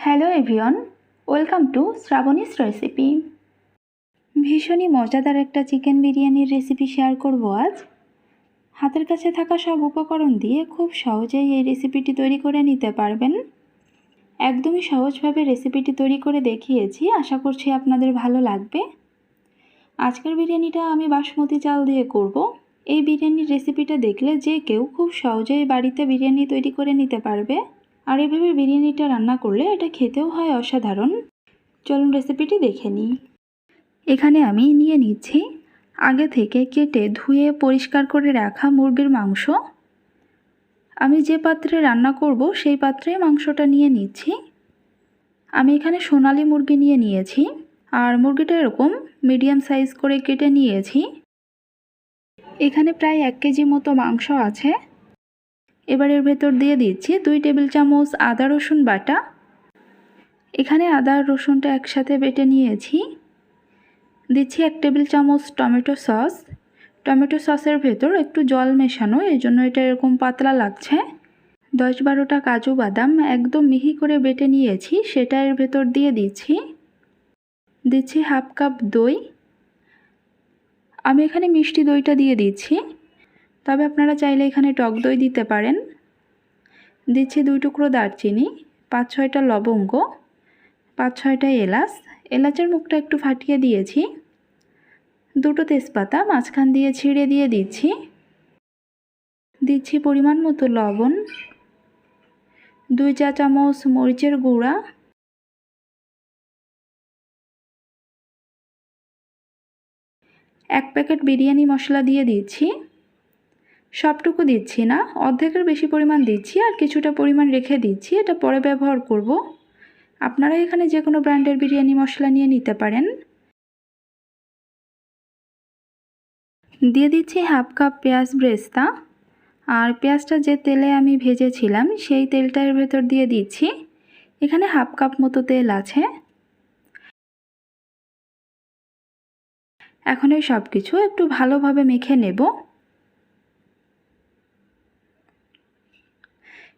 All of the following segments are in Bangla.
Hello everyone welcome to Shrabani's recipe. ভীষণই মজাদার একটা চিকেন বিরিয়ানির রেসিপি শেয়ার করব আজ। হাতের কাছে থাকা সব উপকরণ দিয়ে খুব সহজেই এই রেসিপিটি তৈরি করে নিতে পারবেন। একদমই সহজভাবে রেসিপিটি তৈরি করে দেখিয়েছি, আশা করছি আপনাদের ভালো লাগবে। আজকের বিরিয়ানিটা আমি বাসমতি চাল দিয়ে করব। এই বিরিয়ানির রেসিপিটা দেখলে যে কেউ খুব সহজেই বাড়িতে বিরিয়ানি তৈরি করে নিতে পারবে। আর এভাবে বিরিয়ানিটা রান্না করলে এটা খেতেও হয় অসাধারণ। চলুন রেসিপিটি দেখে নিই। এখানে আমি নিয়ে নিচ্ছি আগে থেকে কেটে ধুয়ে পরিষ্কার করে রাখা মুরগির মাংস। আমি যে পাত্রে রান্না করব সেই পাত্রে মাংসটা নিয়ে নিচ্ছি। আমি এখানে সোনালি মুরগি নিয়ে নিয়েছি আর মুরগিটা এরকম মিডিয়াম সাইজ করে কেটে নিয়েছি। এখানে প্রায় এক কেজি মতো মাংস আছে। এবার এর ভেতর দিয়ে দিচ্ছি দুই টেবিল চামচ আদা, রসুন বাটা। এখানে আদা রসুনটা একসাথে বেটে নিয়েছি। দিচ্ছি এক টেবিল চামচ টমেটো সস। টমেটো সসের ভেতর একটু জল মেশানো, এই জন্য এটা এরকম পাতলা লাগছে। দশ বারোটা কাজু বাদাম একদম মিহি করে বেটে নিয়েছি, সেটা এর ভেতর দিয়ে দিচ্ছি। দিচ্ছি হাফ কাপ দই। আমি এখানে মিষ্টি দইটা দিয়ে দিচ্ছি। তবে আপনারা চাইলে এখানে টক দই দিতে পারেন। দিচ্ছি দুই টুকরো দারচিনি, পাঁচ ছয়টা লবঙ্গ, পাঁচ ছয়টা এলাচ। এলাচের মুখটা একটু ফাটিয়ে দিয়েছি। দুটো তেজপাতা মাঝখান দিয়ে ছিঁড়ে দিয়ে দিচ্ছি। দিচ্ছি পরিমাণ মতো লবণ, দুই চা চামচ মরিচের গুঁড়া। এক প্যাকেট বিরিয়ানি মশলা দিয়ে দিচ্ছি। সবটুকু দিচ্ছি না, অর্ধেকের বেশি পরিমাণ দিচ্ছি আর কিছুটা পরিমাণ রেখে দিচ্ছি, এটা পরে ব্যবহার করব। আপনারা এখানে যে কোনো ব্র্যান্ডের বিরিয়ানি মশলা নিয়ে নিতে পারেন। দিয়ে দিচ্ছি হাফ কাপ পেঁয়াজ ব্রেস্তা। আর পেঁয়াজটা যে তেলে আমি ভেজেছিলাম, সেই তেলটা এর ভেতর দিয়ে দিচ্ছি। এখানে হাফ কাপ মতো তেল আছে। এখন এই সব কিছু একটু ভালোভাবে মেখে নেব।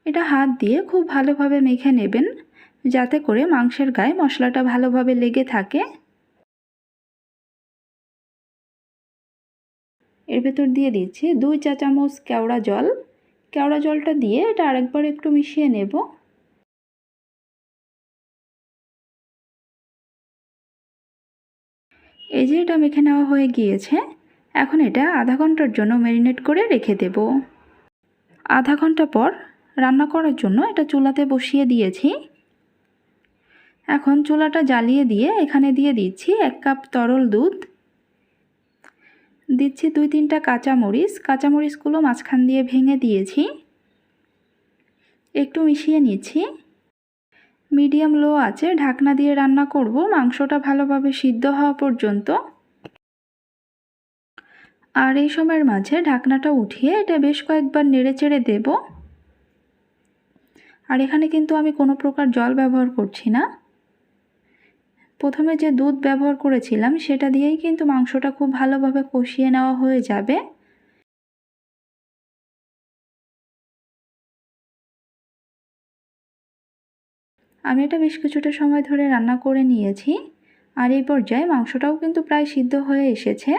এটা হাত দিয়ে খুব ভালোভাবে মেখে নেবেন, যাতে করে মাংসের গায়ে মশলাটা ভালোভাবে লেগে থাকে। এর ভেতর দিয়ে দিচ্ছি দুই চা চামচ কেওড়া জল। কেওড়া জলটা দিয়ে এটা আরেকবার একটু মিশিয়ে নেব। এই যে এটা মেখে নেওয়া হয়ে গিয়েছে, এখন এটা আধা ঘণ্টার জন্য ম্যারিনেট করে রেখে দেব। আধা ঘণ্টা পর রান্না করার জন্য এটা চুলাতে বসিয়ে দিয়েছি। এখন চুলাটা জ্বালিয়ে দিয়ে এখানে দিয়ে দিচ্ছি এক কাপ তরল দুধ। দিচ্ছি দুই তিনটা কাঁচামরিচ, কাঁচামরিচগুলো মাঝখান দিয়ে ভেঙে দিয়েছি। একটু মিশিয়ে নিচ্ছি। মিডিয়াম লো আছে, ঢাকনা দিয়ে রান্না করব, মাংসটা ভালোভাবে সিদ্ধ হওয়া পর্যন্ত। আর এই সময়ের মাঝে ঢাকনাটা উঠিয়ে এটা বেশ কয়েকবার নেড়ে চেড়ে দেব। আর এখানে কিন্তু আমি কোনো প্রকার জল ব্যবহার করছি না। প্রথমে যে দুধ ব্যবহার করেছিলাম, সেটা দিয়েই কিন্তু মাংসটা খুব ভালোভাবে কষিয়ে নেওয়া হয়ে যাবে। আমি এটা বেশ কিছুটা সময় ধরে রান্না করে নিয়েছি, আর এই পর্যায়ে মাংসটাও কিন্তু প্রায় সিদ্ধ হয়ে এসেছে।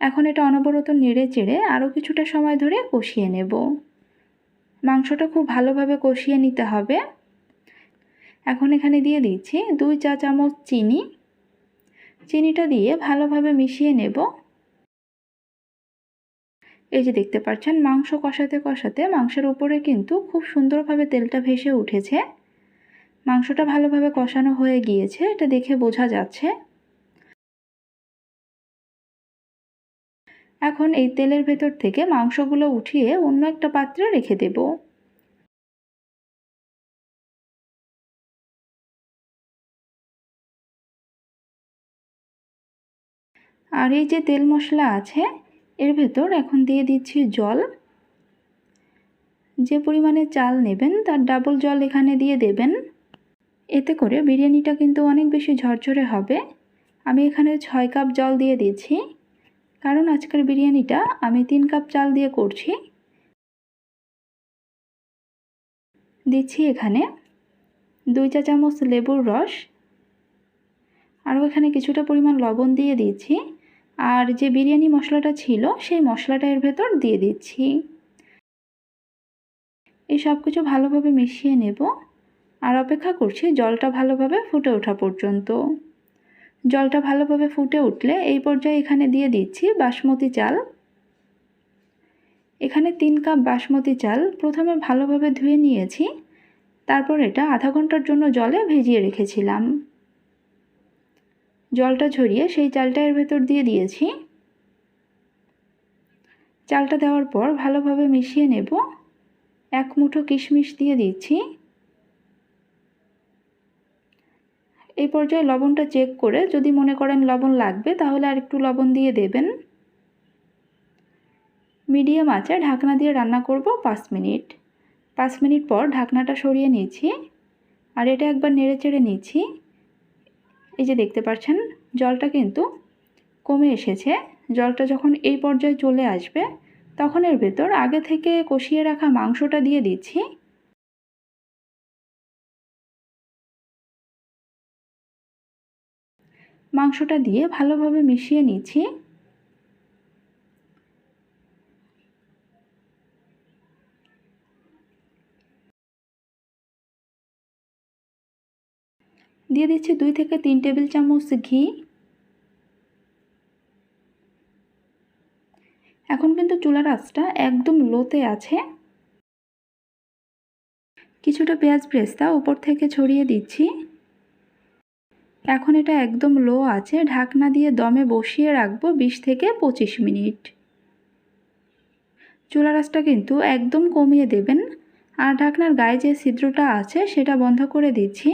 এখন এটা অনবরত নেড়ে চেড়ে আরও কিছুটা সময় ধরে কষিয়ে নেব। মাংসটা খুব ভালোভাবে কষিয়ে নিতে হবে। এখন এখানে দিয়ে দিচ্ছি দুই চা চামচ চিনি। চিনিটা দিয়ে ভালোভাবে মিশিয়ে নেব। এই যে দেখতে পাচ্ছেন, মাংস কষাতে কষাতে মাংসের উপরে কিন্তু খুব সুন্দরভাবে তেলটা ভেসে উঠেছে। মাংসটা ভালোভাবে কষানো হয়ে গিয়েছে, এটা দেখে বোঝা যাচ্ছে। এখন এই তেলের ভেতর থেকে মাংসগুলো উঠিয়ে অন্য একটা পাত্রে রেখে দেব। আর এই যে তেল মশলা আছে, এর ভেতর এখন দিয়ে দিচ্ছি জল। যে পরিমাণে চাল নেবেন, তার ডাবল জল এখানে দিয়ে দেবেন। এতে করে বিরিয়ানিটা কিন্তু অনেক বেশি ঝরঝরে হবে। আমি এখানে ছয় কাপ জল দিয়ে দিচ্ছি। কারণ আজকের বিরিয়ানিটা আমি তিন কাপ চাল দিয়ে করছি। দিচ্ছি এখানে দুই চা চামচ লেবুর রস। আরও এখানে কিছুটা পরিমাণ লবণ দিয়ে দিচ্ছি। আর যে বিরিয়ানি মশলাটা ছিল, সেই মশলাটা এর ভেতর দিয়ে দিচ্ছি। এই সব কিছু ভালোভাবে মিশিয়ে নেব। আর অপেক্ষা করছি জলটা ভালোভাবে ফুটে ওঠা পর্যন্ত। জলটা ভালোভাবে ফুটে উঠলে এই পর্যায়ে এখানে দিয়ে দিচ্ছি বাসমতি চাল। এখানে তিন কাপ বাসমতি চাল প্রথমে ভালোভাবে ধুয়ে নিয়েছি। তারপর এটা আধা ঘণ্টার জন্য জলে ভেজিয়ে রেখেছিলাম। জলটা ঝরিয়ে সেই চালটা এর ভেতর দিয়ে দিয়েছি। চালটা দেওয়ার পর ভালোভাবে মিশিয়ে নেব। এক মুঠো কিশমিশ দিয়ে দিচ্ছি। এই পর্যায়ে লবণটা চেক করে যদি মনে করেন লবণ লাগবে, তাহলে আর একটু লবণ দিয়ে দেবেন। মিডিয়াম আঁচে ঢাকনা দিয়ে রান্না করব পাঁচ মিনিট। পাঁচ মিনিট পর ঢাকনাটা সরিয়ে নিয়েছি আর এটা একবার নেড়ে চেড়ে নিচ্ছি এই যে দেখতে পাচ্ছেন, জলটা কিন্তু কমে এসেছে। জলটা যখন এই পর্যায়ে চলে আসবে, তখন এর ভেতর আগে থেকে কষিয়ে রাখা মাংসটা দিয়ে দিচ্ছি। মাংসটা দিয়ে ভালোভাবে মিশিয়ে নিচ্ছি। দিয়ে দিচ্ছি দুই থেকে তিন টেবিল চামচ ঘি। এখন কিন্তু চুলার আঁচটা একদম লোতে আছে। কিছুটা পেঁয়াজ ব্রেস্তা উপর থেকে ছড়িয়ে দিচ্ছি। এখন এটা একদম লো আছে, ঢাকনা দিয়ে দমে বসিয়ে রাখব বিশ থেকে পঁচিশ মিনিট। চুলার আঁচটা কিন্তু একদম কমিয়ে দেবেন। আর ঢাকনার গায়ে যে ছিদ্রটা আছে, সেটা বন্ধ করে দিচ্ছি।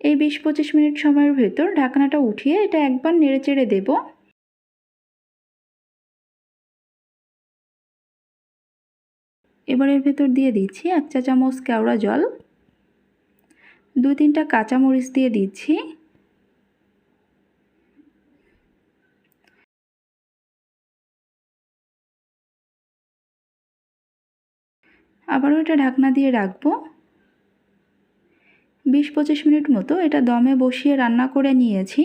এই বিশ পঁচিশ মিনিট সময়ের ভেতর ঢাকনাটা উঠিয়ে এটা একবার নেড়ে চেড়ে দেব। এবার এর ভেতর দিয়ে দিচ্ছি এক চা চামচ কেওড়া জল। দুই তিনটা কাঁচামরিচ দিয়ে দিচ্ছি। আবারও এটা ঢাকনা দিয়ে রাখব। বিশ পঁচিশ মিনিট মতো এটা দমে বসিয়ে রান্না করে নিয়েছি।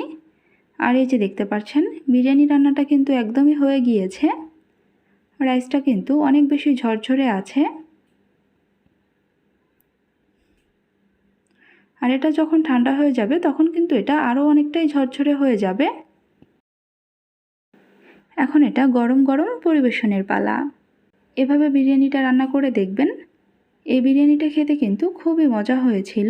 আর এই যে দেখতে পাচ্ছেন, বিরিয়ানি রান্নাটা কিন্তু একদমই হয়ে গিয়েছে। রাইসটা কিন্তু অনেক বেশি ঝরঝরে আছে। আর এটা যখন ঠান্ডা হয়ে যাবে, তখন কিন্তু এটা আরও অনেকটাই ঝরঝরে হয়ে যাবে। এখন এটা গরম গরম পরিবেশনের পালা। এভাবে বিরিয়ানিটা রান্না করে দেখবেন। এই বিরিয়ানিটা খেতে কিন্তু খুবই মজা হয়েছিল।